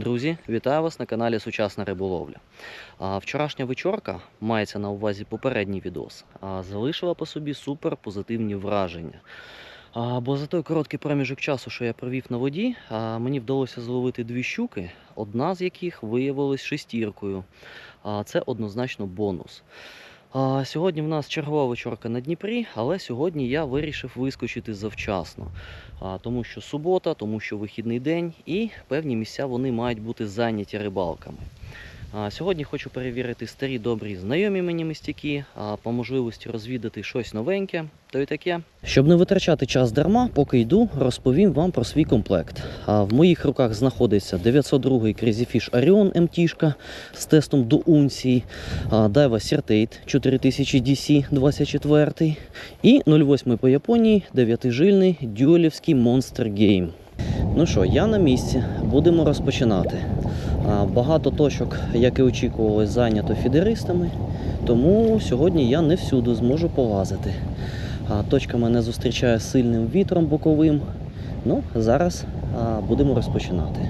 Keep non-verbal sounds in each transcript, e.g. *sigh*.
Друзі, вітаю вас на каналі Сучасна риболовля. Вчорашня вечорка, мається на увазі попередній відос, залишила по собі супер позитивні враження. Бо за той короткий проміжок часу, що я провів на воді, мені вдалося зловити дві щуки, одна з яких виявилась шестіркою. Це однозначно бонус. Сьогодні в нас чергова вечорка на Дніпрі, але сьогодні я вирішив вискочити завчасно. Тому що субота, тому що вихідний день і певні місця вони мають бути зайняті рибалками. Сьогодні хочу перевірити старі добрі знайомі мені містяки, по можливості розвідати щось новеньке, то й таке. Щоб не витрачати час дарма, поки йду, розповім вам про свій комплект. В моїх руках знаходиться 902 Crazy Fish Orion MT з тестом до унції, Daiwa Certate 4000 DC 24 і 08 по Японії 9-жильний дюелівський Monster Game. Ну що, я на місці, будемо розпочинати. Багато точок, як і очікувалось, зайнято фідеристами, тому сьогодні я не всюди зможу полазити. Точка мене зустрічає сильним вітром боковим. Ну, зараз будемо розпочинати.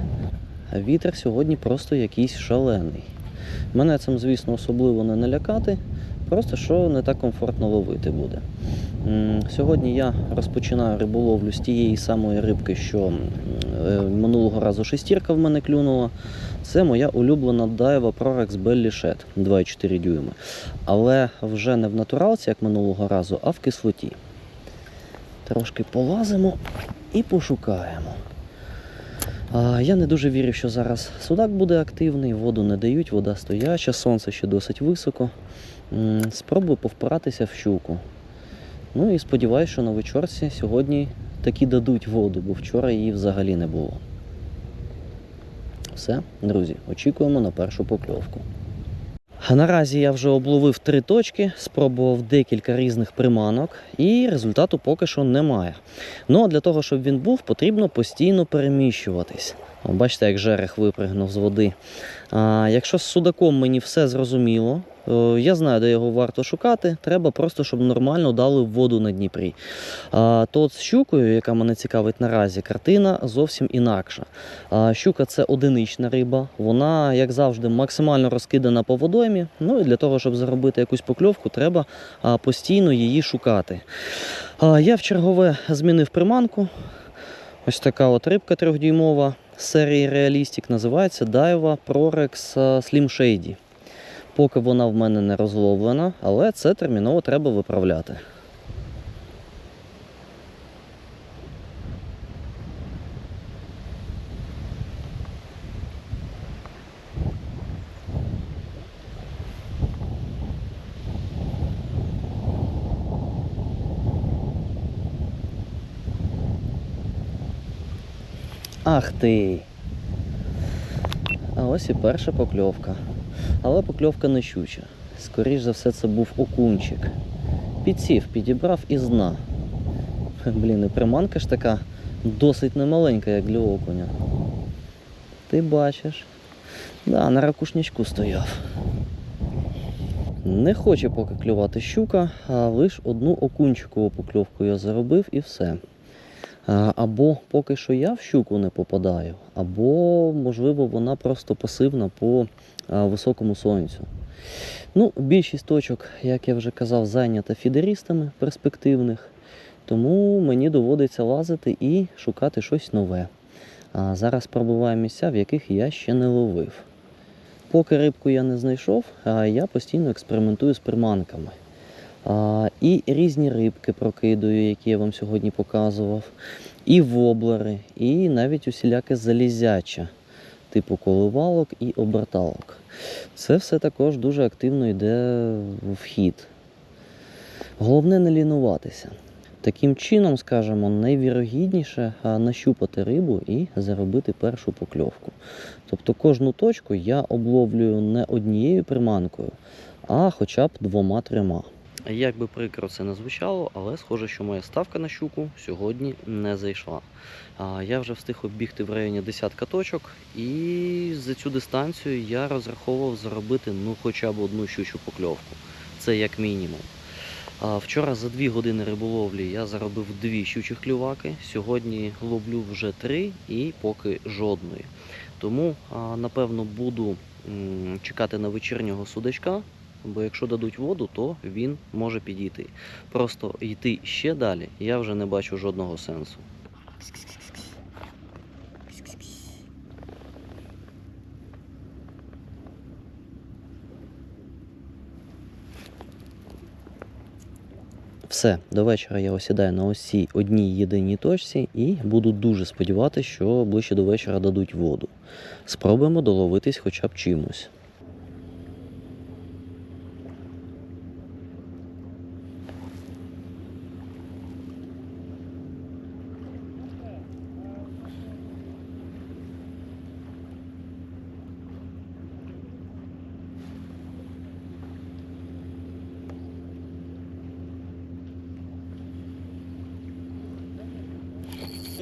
Вітер сьогодні просто якийсь шалений. Мене цим, звісно, особливо не налякати, просто що не так комфортно ловити буде. Сьогодні я розпочинаю риболовлю з тієї самої рибки, що е, минулого разу шестірка в мене клюнула. Це моя улюблена Daiwa Prorex Belly Shed 2,4 дюйми. Але вже не в натуралці, як минулого разу, а в кислоті. Трошки полазимо і пошукаємо. Я не дуже вірю, що зараз судак буде активний, воду не дають, вода стояча, сонце ще досить високо. Спробую повпиратися в щуку. Ну і сподіваюся, що на вечорці сьогодні таки дадуть воду, бо вчора її взагалі не було. Все, друзі, очікуємо на першу покльовку. Наразі я вже обловив три точки, спробував декілька різних приманок, і результату поки що немає. Ну а для того, щоб він був, потрібно постійно переміщуватись. Бачите, як жерех випригнув з води. А, якщо з судаком мені все зрозуміло, я знаю, де його варто шукати. Треба просто, щоб нормально дали воду на Дніпрі. А, то от з щукою, яка мене цікавить наразі, картина зовсім інакша. А, щука це одинична риба, вона, як завжди, максимально розкидана по водоймі. Ну і для того, щоб заробити якусь покльовку, треба постійно її шукати. А, я в чергове змінив приманку. Ось така от рибка трьохдюймова серії Realistic називається Daiwa Prorex Slim Shady. Поки вона в мене не розловлена, але це терміново треба виправляти. Ах ти! А ось і перша покльовка. Але покльовка не щуча. Скоріш за все, це був окунчик. Підсів, підібрав із дна. Блін, і приманка ж така досить немаленька, як для окуня. Ти бачиш. Да, на ракушнячку стояв. Не хоче поки клювати щука, а лише одну окунчикову покльовку я заробив і все. А, Або поки що я в щуку не попадаю, або, можливо, вона просто пасивна по високому сонцю. Ну, більшість точок, як я вже казав, зайнята фідерістами перспективних, тому мені доводиться лазити і шукати щось нове. А зараз пробуваю місця, в яких я ще не ловив. Поки рибку я не знайшов, я постійно експериментую з приманками. І різні рибки прокидую, які я вам сьогодні показував, і воблери, і навіть усіляке залізяче, типу коливалок і оберталок. Це все також дуже активно йде в хід. Головне не лінуватися. Таким чином, скажімо, найвірогідніше нащупати рибу і заробити першу покльовку. Тобто кожну точку я обловлюю не однією приманкою, а хоча б двома-трьома. Як би прикро це не звучало, але схоже, що моя ставка на щуку сьогодні не зайшла. Я вже встиг оббігти в районі десятка точок, і за цю дистанцію я розраховував заробити ну хоча б одну щучу покльовку. Це як мінімум. Вчора за дві години риболовлі я заробив дві щучих клюваки. Сьогодні ловлю вже три і поки жодної. Тому, напевно, буду чекати на вечірнього судачка, бо якщо дадуть воду, то він може підійти. Просто йти ще далі я вже не бачу жодного сенсу. Все, до вечора я осідаю на ось одній єдиній точці і буду дуже сподіватися, що ближче до вечора дадуть воду. Спробуємо доловитись хоча б чимось.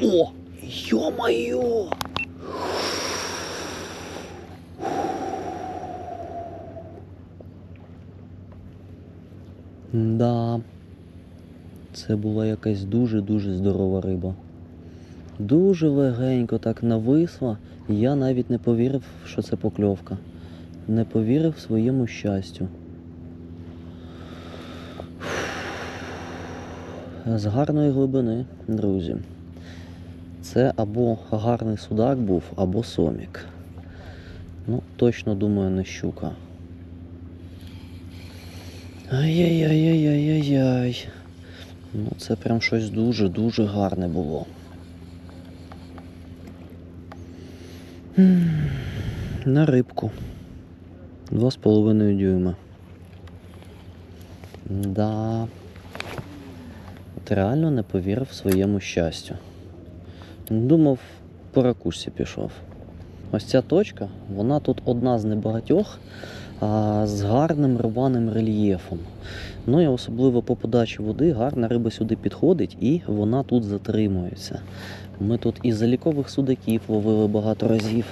О! Ё-моё! Да. Це була якась дуже-дуже здорова риба. Дуже легенько так нависла, і я навіть не повірив, що це покльовка. Не повірив своєму щастю. З гарної глибини, друзі. Це або гарний судак був, або сомік. Ну, точно думаю, не щука. Ай-яй-яй-яй-яй-яй. Ну, це прям щось дуже-дуже гарне було. На рибку. Два з половиною дюйма. Да. От реально не повірив своєму щастю. Думав, по ракушці пішов. Ось ця точка, вона тут одна з небагатьох а, з гарним рваним рельєфом. Ну і особливо по подачі води гарна риба сюди підходить і вона тут затримується. Ми тут і залікових судаків ловили багато разів.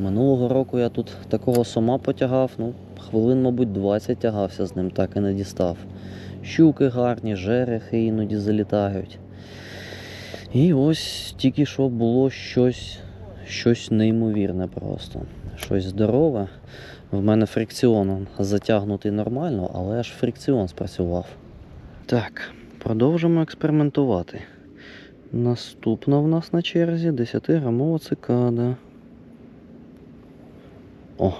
Минулого року я тут такого сома потягав, ну, хвилин, мабуть, 20 тягався з ним, так і не дістав. Щуки гарні, жерехи іноді залітають. І ось тільки що було щось, щось неймовірне просто. Щось здорове. В мене фрикціоном затягнутий нормально, але аж фрикціон спрацював. Так, продовжимо експериментувати. Наступна в нас на черзі 10-грамова цикада. О!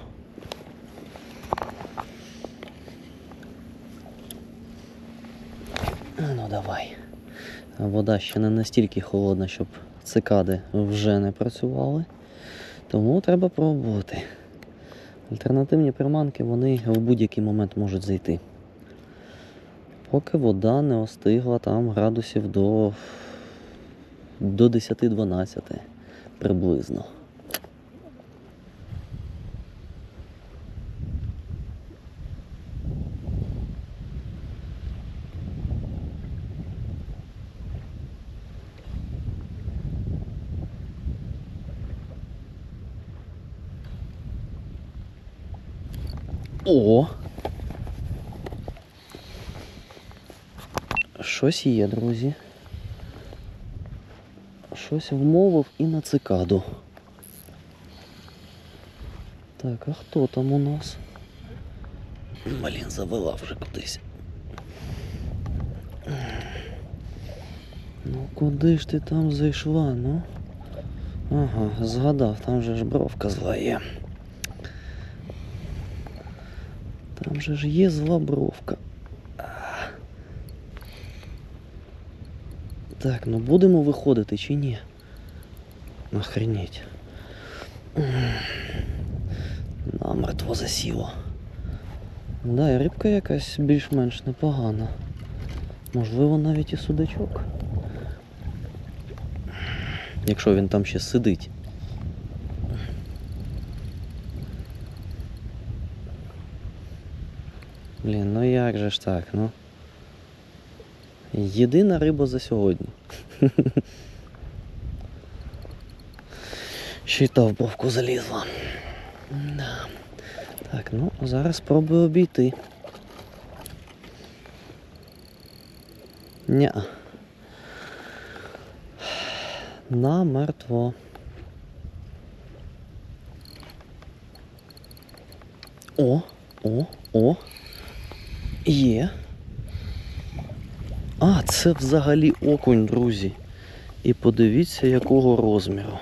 Ну давай. Вода ще не настільки холодна, щоб цикади вже не працювали. Тому треба пробувати. Альтернативні приманки вони в будь-який момент можуть зайти. Поки вода не остигла там градусів до, до 10-12 приблизно. О! Щось є, друзі. Щось вмовив і на цикаду. Так, а хто там у нас? Блін, завела вже кудись. Ну куди ж ти там зайшла, ну? Ага, згадав, там же ж бровка зла є. Там же ж є зла бровка. А. Так, ну будемо виходити чи ні? Охренеть. Намертво засіло. Да, і рибка якась більш-менш непогана. Можливо, навіть і судачок. Якщо він там ще сидить. Блін, ну як же ж так, ну. Єдина риба за сьогодні. *laughs* Ще й та в бровку залізла. Да. Так, ну зараз спробую обійти. Ня. О, о, о. Є. А, це взагалі окунь, друзі. І подивіться, якого розміру.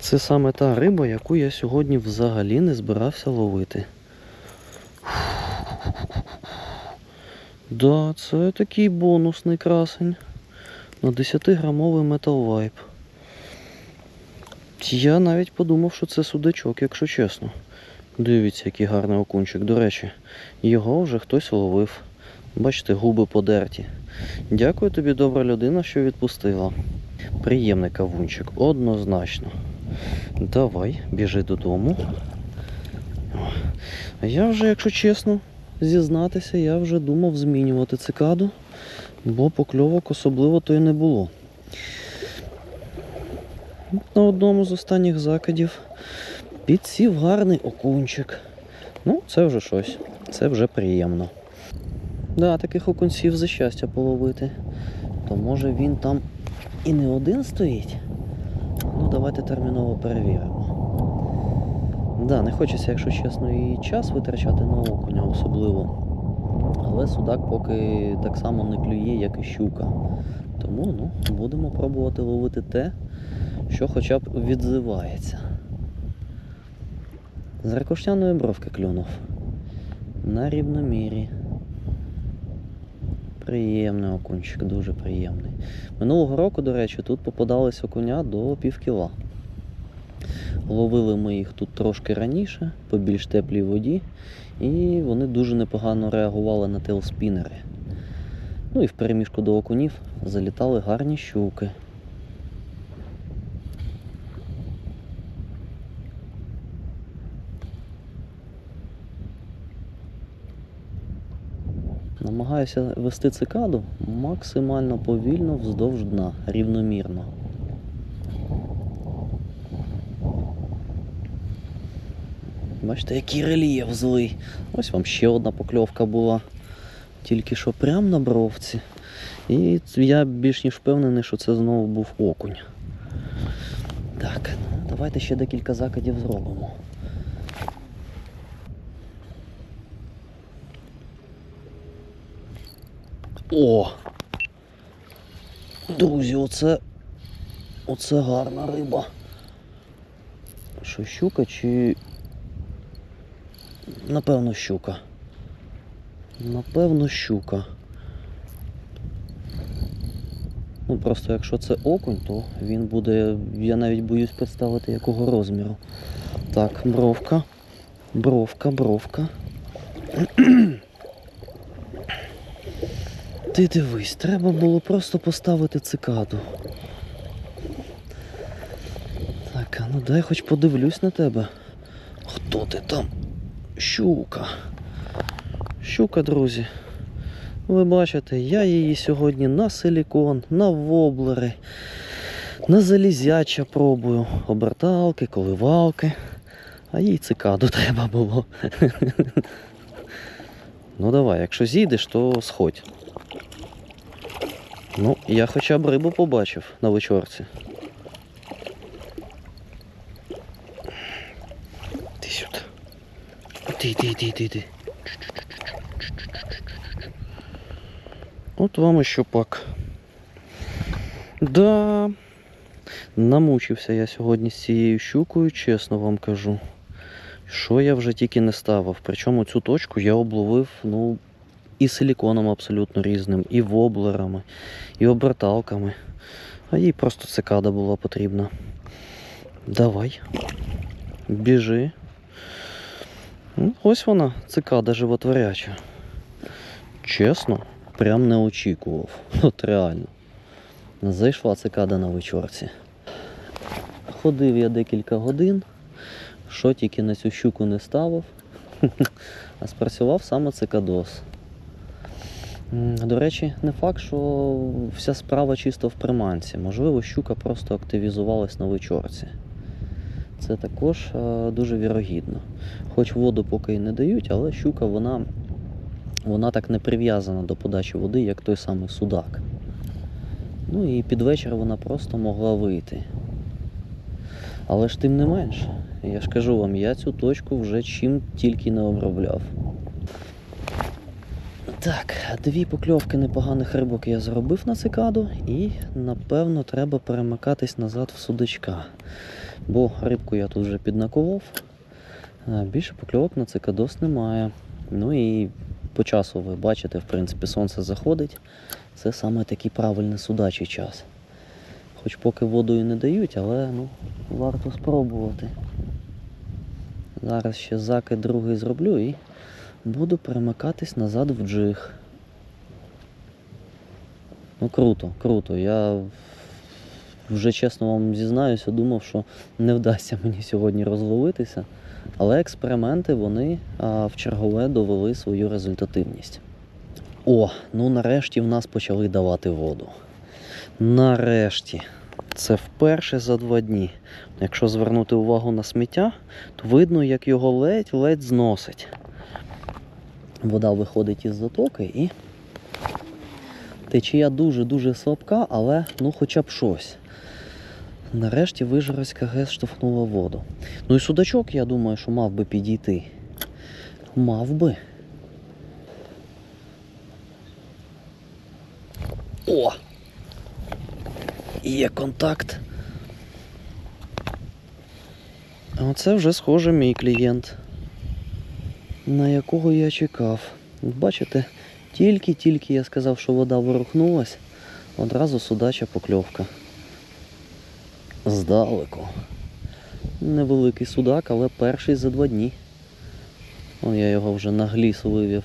Це саме та риба, яку я сьогодні взагалі не збирався ловити. Да, це такий бонусний красень. На 10-грамовий Metal Vibe. Я навіть подумав, що це судачок, якщо чесно. Дивіться, який гарний окунчик. До речі, його вже хтось ловив. Бачите, губи подерті. Дякую тобі, добра людина, що відпустила. Приємний кавунчик, однозначно. Давай, біжи додому. Я вже, якщо чесно, зізнатися, я вже думав змінювати цикаду, бо покльовок особливо то й не було. На одному з останніх закидів підсів гарний окунчик. Ну, це вже щось, це вже приємно. Да, таких окунців за щастя половити. То може він там і не один стоїть? Ну, давайте терміново перевіримо. Да, не хочеться, якщо чесно, і час витрачати на окуня особливо. Але судак поки так само не клює, як і щука. Тому ну, будемо пробувати ловити те, що хоча б відзивається. З ракушняної бровки клюнув. На рівномірі. Приємний окунчик, дуже приємний. Минулого року, до речі, тут попадались окуня до пів кіла. Ловили ми їх тут трошки раніше, по більш теплій воді, і вони дуже непогано реагували на тейлспінери. Ну і в переміжку до окунів залітали гарні щуки. Намагаюся вести цикаду максимально повільно вздовж дна, рівномірно. Бачите, який рельєф злий. Ось вам ще одна покльовка була. Тільки що прямо на бровці. І я більш ніж впевнений, що це знову був окунь. Так, давайте ще декілька закидів зробимо. О! Друзі, оце. Оце гарна риба. Що щука чи. Напевно, щука. Напевно, щука. Ну просто якщо це окунь, то він буде. Я навіть боюсь представити якого розміру. Так, бровка. Бровка, бровка. Ти дивись, треба було просто поставити цикаду. Так, а ну дай хоч подивлюсь на тебе. Хто ти там? Щука. Щука, друзі. Ви бачите, я її сьогодні на силікон, на воблери, на залізяча пробую. Оберталки, коливалки. А їй цикаду *laughs* треба було. Ну давай, якщо зійдеш, то сходь. Ну, я хоча б рибу побачив на вечорці. Іди сюди. Іди, іди, іди, іди, іди. От вам і щупак. Да. Намучився я сьогодні з цією щукою, чесно вам кажу. Що я вже тільки не ставив. Причому цю точку я обловив, ну, і силіконом абсолютно різним, і воблерами, і оберталками. А їй просто цикада була потрібна. Давай. Біжи. Ну, Ось вона, цикада животворяча. Чесно, прям не очікував. *laughs* От реально. Зайшла цикада на вечорці. Ходив я декілька годин, що тільки на цю щуку не ставив, *laughs* а спрацював саме цикадос. До речі, не факт, що вся справа чисто в приманці. Можливо, щука просто активізувалась на вечорці. Це також е, дуже вірогідно. Хоч воду поки й не дають, але щука вона, вона так не прив'язана до подачі води, як той самий судак. Ну і під вечір вона просто могла вийти. Але ж тим не менш, я ж кажу вам, я цю точку вже чим тільки не обробляв. Так, дві покльовки непоганих рибок я зробив на цикаду і напевно треба перемикатись назад в судачка. Бо рибку я тут вже піднакував. Більше покльовок на цикадос немає. Ну і по часу ви бачите, в принципі, сонце заходить. Це саме такий правильний судачий час. Хоч поки воду і не дають, але ну, варто спробувати. Зараз ще закид другий зроблю і буду перемикатись назад в джиг. Ну круто, круто. Я вже чесно вам зізнаюся, думав, що не вдасться мені сьогодні розловитися. Але експерименти вони а, в чергове довели свою результативність. О, ну нарешті в нас почали давати воду. Нарешті. Це вперше за два дні. Якщо звернути увагу на сміття, то видно, як його ледь-ледь зносить. Вода виходить із затоки і течія дуже-дуже слабка, але ну хоча б щось. Нарешті Вижгородська ГЕС штовхнула воду. Ну і судачок, я думаю, що мав би підійти. Мав би. О! Є контакт. Оце вже схоже мій клієнт, на якого я чекав. Бачите, тільки-тільки я сказав, що вода ворухнулась, одразу судача покльовка. Здалеку. Невеликий судак, але перший за два дні. О, я його вже на гліс вивів.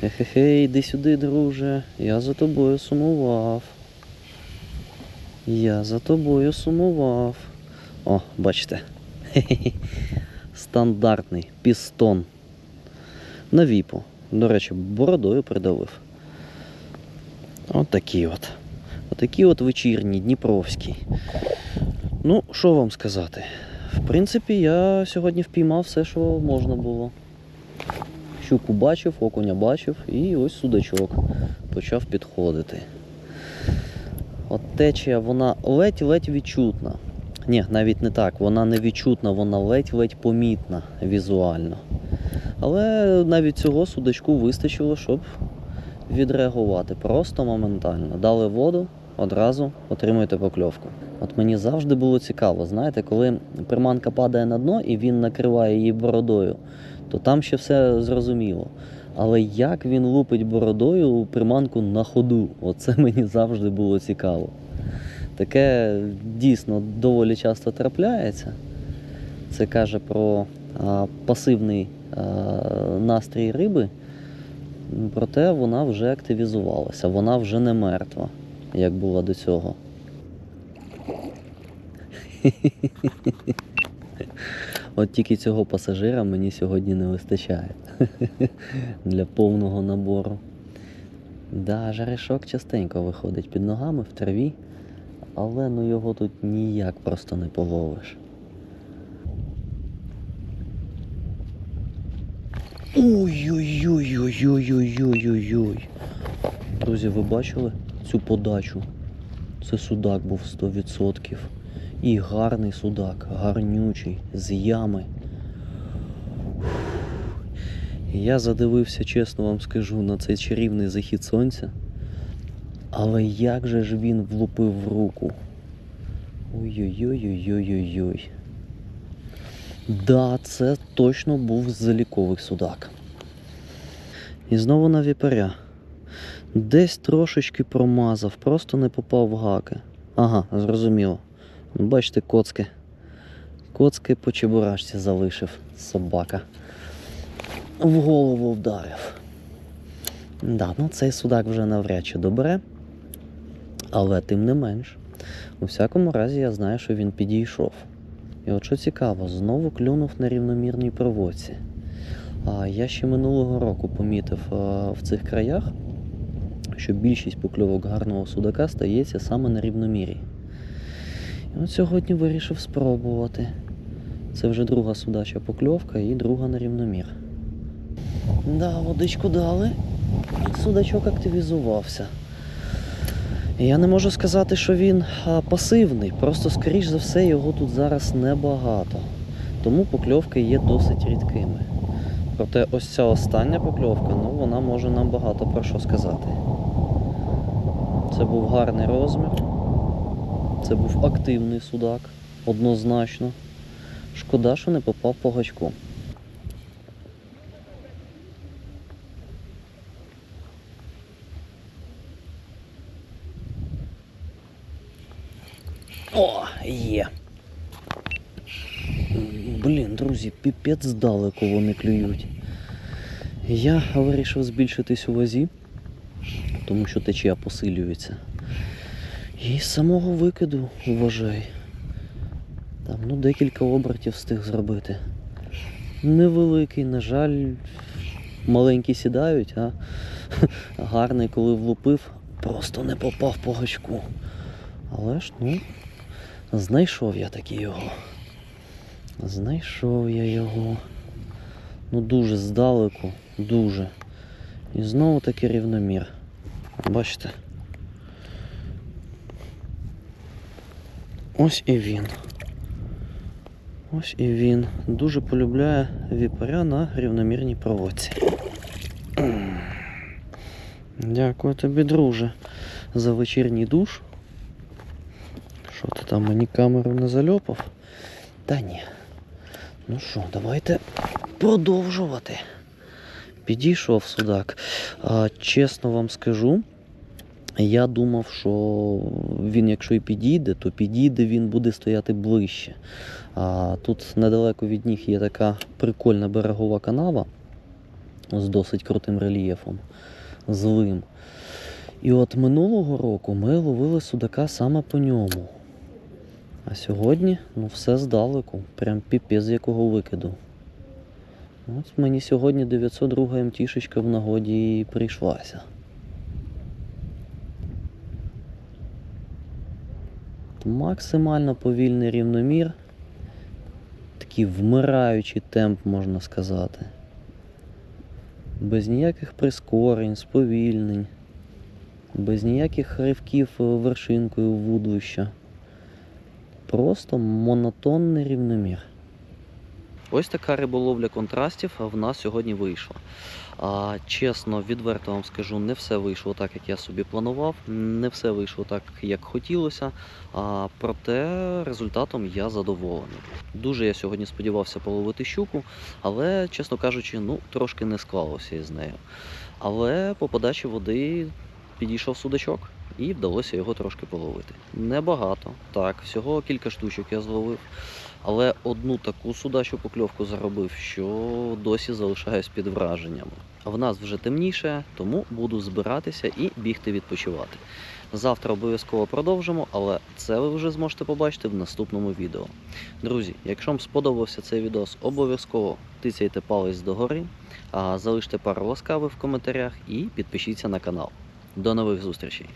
Хе-хе-хе, йди сюди, друже. Я за тобою сумував. Я за тобою сумував. О, бачите. *laughs* Стандартний пістон. На віпу. До речі, бородою придавив. От такі от. Отакі от вечірні, Дніпровські. Ну, що вам сказати? В принципі, я сьогодні впіймав все, що можна було. Щуку бачив, окуня бачив, і ось судачок почав підходити. От течія, вона ледь-ледь відчутна. Ні, навіть не так, вона не відчутна, вона ледь-ледь помітна візуально. Але навіть цього судачку вистачило, щоб відреагувати просто моментально. Дали воду, одразу отримуєте покльовку. От мені завжди було цікаво, знаєте, коли приманка падає на дно і він накриває її бородою, то там ще все зрозуміло. Але як він лупить бородою приманку на ходу, оце мені завжди було цікаво. Таке дійсно доволі часто трапляється. Це каже про а, пасивний а, настрій риби, проте вона вже активізувалася, вона вже не мертва, як була до цього. От тільки цього пасажира мені сьогодні не вистачає *laughs* для повного набору. Да, жаришок частенько виходить під ногами в траві, але ну його тут ніяк просто не половиш. Ой-ой-ой-ой-ой-ой-ой-ой. Друзі, ви бачили цю подачу? Це судак був 100%. І гарний судак, гарнючий, з ями. Я задивився, чесно вам скажу, на цей чарівний захід сонця. Але як же ж він влупив в руку? Ой-ой-ой-ой-ой-ой. Да, це точно був заліковий судак. І знову на віпаря. Десь трошечки промазав, просто не попав в гаки. Ага, зрозуміло. Бачите, коцки. Коцки по чебурашці залишив собака. В голову вдарив. Да, ну цей судак вже навряд чи добере. Але тим не менш, у всякому разі я знаю, що він підійшов. І от що цікаво, знову клюнув на рівномірній проводці. А я ще минулого року помітив а, в цих краях, що більшість покльовок гарного судака стається саме на рівномірі. І от сьогодні вирішив спробувати. Це вже друга судача покльовка і друга на рівномір. Да, водичку дали. Судачок активізувався. Я не можу сказати, що він пасивний, просто, скоріш за все, його тут зараз небагато. Тому покльовки є досить рідкими. Проте ось ця остання покльовка, ну вона може нам багато про що сказати. Це був гарний розмір. Це був активний судак, однозначно. Шкода, що не попав по гачку. О, є. Блін, друзі, піпець здалеку вони клюють. Я вирішив збільшитись у вазі, тому що течія посилюється. І з самого викиду вважай. Там ну декілька обертів встиг зробити. Невеликий, на жаль, маленькі сідають, а *laughs* гарний, коли влупив, просто не попав по гачку. Але ж, ну, знайшов я таки його. Знайшов я його. Ну дуже здалеку, дуже. І знову таки рівномір. Бачите? Ось і він. Ось і він. Дуже полюбляє віпаря на рівномірній проводці. Дякую тобі, друже, за вечірній душ. Що ти там мені камеру не зальопав? Та ні. Ну що, давайте продовжувати. Підійшов судак. А, чесно вам скажу, я думав, що він, якщо і підійде, то підійде, він буде стояти ближче. А, тут недалеко від них є така прикольна берегова канава з досить крутим рельєфом, злим. І от минулого року ми ловили судака саме по ньому. А сьогодні ну все здалеку, прям з якого викиду. Ось мені сьогодні 902 МТшечка в нагоді і прийшлася. Максимально повільний рівномір. Такий вмираючий темп, можна сказати. Без ніяких прискорень, сповільнень, без ніяких ривків е, вершинкою вудлища. Просто монотонний рівномір. Ось така риболовля контрастів в нас сьогодні вийшла. А, чесно, відверто вам скажу, не все вийшло так, як я собі планував, не все вийшло так, як хотілося. А, проте результатом я задоволений. Дуже я сьогодні сподівався половити щуку, але, чесно кажучи, ну трошки не склалося із нею. Але по подачі води підійшов судачок і вдалося його трошки половити. Небагато, так, всього кілька штучок я зловив. Але одну таку судачу покльовку заробив, що досі залишаюсь під враженнями. В нас вже темніше, тому буду збиратися і бігти відпочивати. Завтра обов'язково продовжимо, але це ви вже зможете побачити в наступному відео. Друзі, якщо вам сподобався цей відос, обов'язково тицяйте палець догори, залиште пару ласкавих в коментарях і підпишіться на канал. До нових зустрічей!